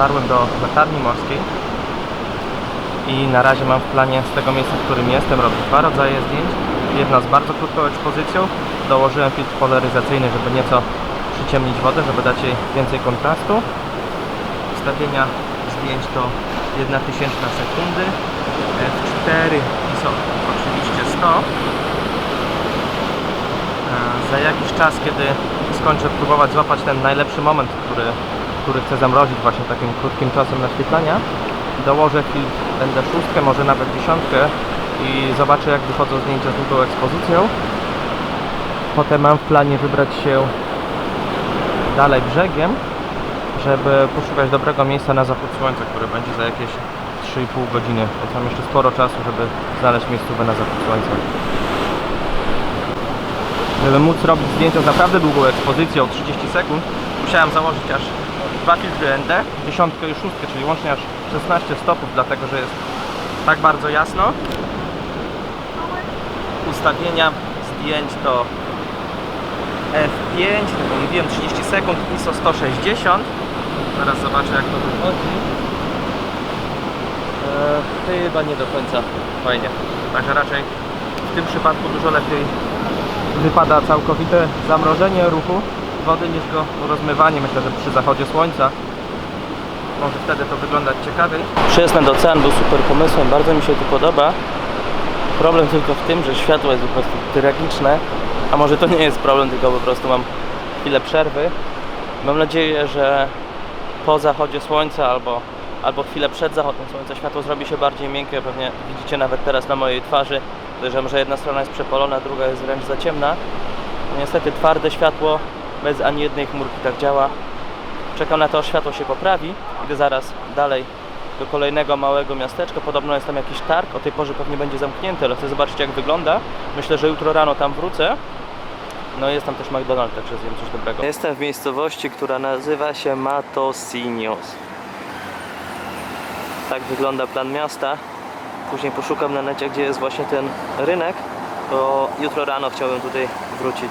dotarłem do latarni morskiej i na razie mam w planie z tego miejsca, w którym jestem, robić dwa rodzaje zdjęć. Jedna z bardzo krótką ekspozycją. Dołożyłem filtr polaryzacyjny, żeby nieco przyciemnić wodę, żeby dać jej więcej kontrastu. Ustawienia zdjęć to 1 tysięczna sekundy. F4 ISO oczywiście 100. E, Za jakiś czas, kiedy skończę próbować złapać ten najlepszy moment, który, który chcę zamrozić właśnie takim krótkim czasem naświetlania, dołożę filtr ND6, może nawet dziesiątkę i zobaczę jak wychodzą zdjęcia z długą ekspozycją. Potem mam w planie wybrać się dalej brzegiem, żeby poszukać dobrego miejsca na zachód słońca, które będzie za jakieś 3,5 godziny. Więc mam jeszcze sporo czasu, żeby znaleźć miejscówkę na zachód słońca. Żeby móc robić zdjęcia z naprawdę długą ekspozycją 30 sekund, musiałem założyć aż dwa filtry ND, dziesiątkę i szóstkę, czyli łącznie aż 16 stopów, dlatego że jest tak bardzo jasno. Ustawienia zdjęć to F5, tak jak mówiłem 30 sekund, ISO 160. Zaraz zobaczę jak to wychodzi. Eee, chyba nie do końca fajnie. Także raczej w tym przypadku dużo lepiej wypada całkowite zamrożenie ruchu wody niż go rozmywanie. Myślę, że przy zachodzie słońca może wtedy to wyglądać ciekawiej. Przyjazd nad ocean był super pomysłem, bardzo mi się to podoba. Problem tylko w tym, że światło jest po prostu tragiczne, a może to nie jest problem, tylko po prostu mam chwilę przerwy. Mam nadzieję, że po zachodzie słońca albo, albo chwilę przed zachodem słońca światło zrobi się bardziej miękkie. Pewnie widzicie nawet teraz na mojej twarzy. Podejrzewam, że jedna strona jest przepalona, druga jest wręcz za ciemna. Niestety twarde światło bez ani jednej chmurki tak działa. Czekam na to, aż światło się poprawi. Idę zaraz dalej do kolejnego małego miasteczka. Podobno jest tam jakiś targ. O tej porze pewnie będzie zamknięty, ale chcę zobaczyć jak wygląda. Myślę, że jutro rano tam wrócę. No jest tam też McDonald's, także zjem coś dobrego. Jestem w miejscowości, która nazywa się Matosinos. Tak wygląda plan miasta. Później poszukam na necie, gdzie jest właśnie ten rynek. To jutro rano chciałbym tutaj wrócić.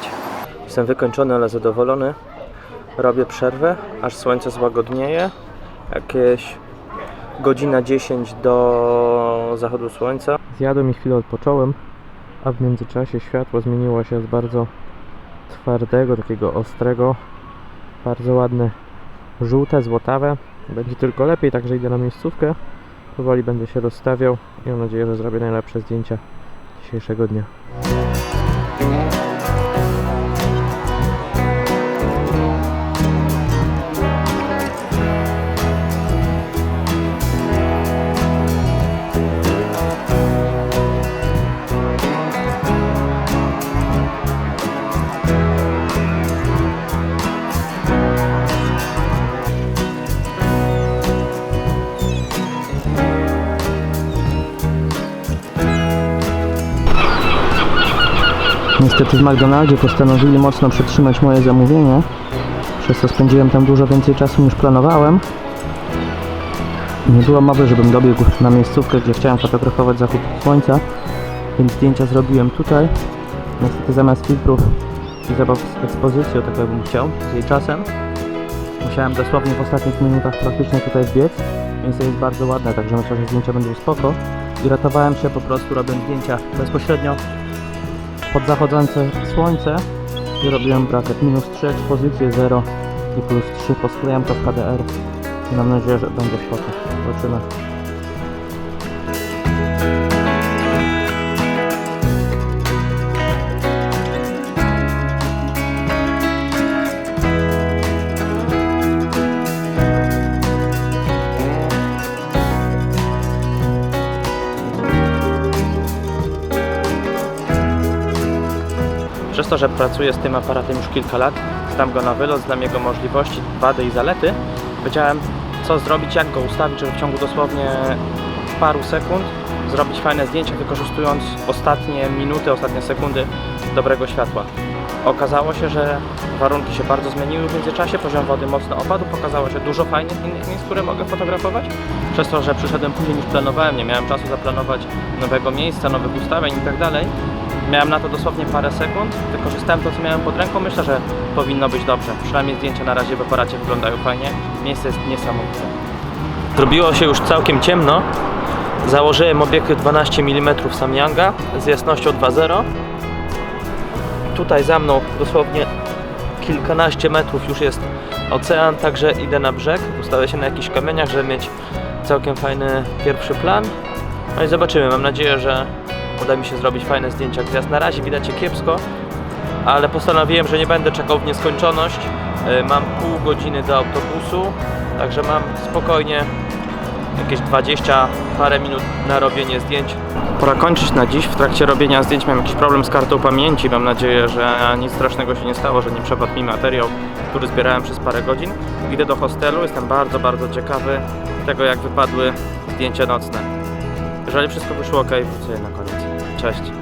Jestem wykończony, ale zadowolony. Robię przerwę, aż słońce złagodnieje. Jakieś godzina 10 do zachodu słońca. Zjadłem i chwilę odpocząłem, a w międzyczasie światło zmieniło się z bardzo twardego, takiego ostrego, bardzo ładne, żółte, złotawe. Będzie tylko lepiej, także idę na miejscówkę. Powoli będę się rozstawiał i mam nadzieję, że zrobię najlepsze zdjęcia dzisiejszego dnia. Niestety w McDonaldzie postanowili mocno przetrzymać moje zamówienie, przez co spędziłem tam dużo więcej czasu niż planowałem. Nie było mowy, żebym dobiegł na miejscówkę, gdzie chciałem fotografować zachód słońca, więc zdjęcia zrobiłem tutaj. Niestety zamiast filtrów i zabaw z ekspozycją, tak jakbym chciał, z jej czasem, musiałem dosłownie w ostatnich minutach praktycznie tutaj wbiec. Miejsce jest bardzo ładne, także myślę, że zdjęcia będą spoko. I ratowałem się po prostu robiąc zdjęcia bezpośrednio pod zachodzące słońce i robiłem braket minus 3 ekspozycje 0 i plus 3 posklejam to w HDR mam nadzieję, że będzie spoko. Zobaczymy. Przez to, że pracuję z tym aparatem już kilka lat, znam go na wylot, znam jego możliwości, wady i zalety, wiedziałem co zrobić, jak go ustawić, żeby w ciągu dosłownie paru sekund zrobić fajne zdjęcia, wykorzystując ostatnie minuty, ostatnie sekundy dobrego światła. Okazało się, że warunki się bardzo zmieniły w międzyczasie, poziom wody mocno opadł, pokazało się dużo fajnych innych miejsc, które mogę fotografować. Przez to, że przyszedłem później niż planowałem, nie miałem czasu zaplanować nowego miejsca, nowych ustawień i tak. Miałem na to dosłownie parę sekund, wykorzystałem to, co miałem pod ręką. Myślę, że powinno być dobrze. Przynajmniej zdjęcia na razie w aparacie wyglądają fajnie. Miejsce jest niesamowite. Zrobiło się już całkiem ciemno. Założyłem obiektyw 12 mm Samyanga z jasnością 2.0. Tutaj za mną dosłownie kilkanaście metrów już jest ocean, także idę na brzeg. Ustawię się na jakichś kamieniach, żeby mieć całkiem fajny pierwszy plan. No i zobaczymy. Mam nadzieję, że uda mi się zrobić fajne zdjęcia gwiazd. Na razie widać je kiepsko, ale postanowiłem, że nie będę czekał w nieskończoność. Y, Mam pół godziny do autobusu, także mam spokojnie jakieś 20 parę minut na robienie zdjęć. Pora kończyć na dziś. W trakcie robienia zdjęć miałem jakiś problem z kartą pamięci. Mam nadzieję, że nic strasznego się nie stało, że nie przepadł mi materiał, który zbierałem przez parę godzin. Idę do hostelu. Jestem bardzo, bardzo ciekawy tego, jak wypadły zdjęcia nocne. Jeżeli wszystko wyszło ok, wrócę na koniec. Cześć.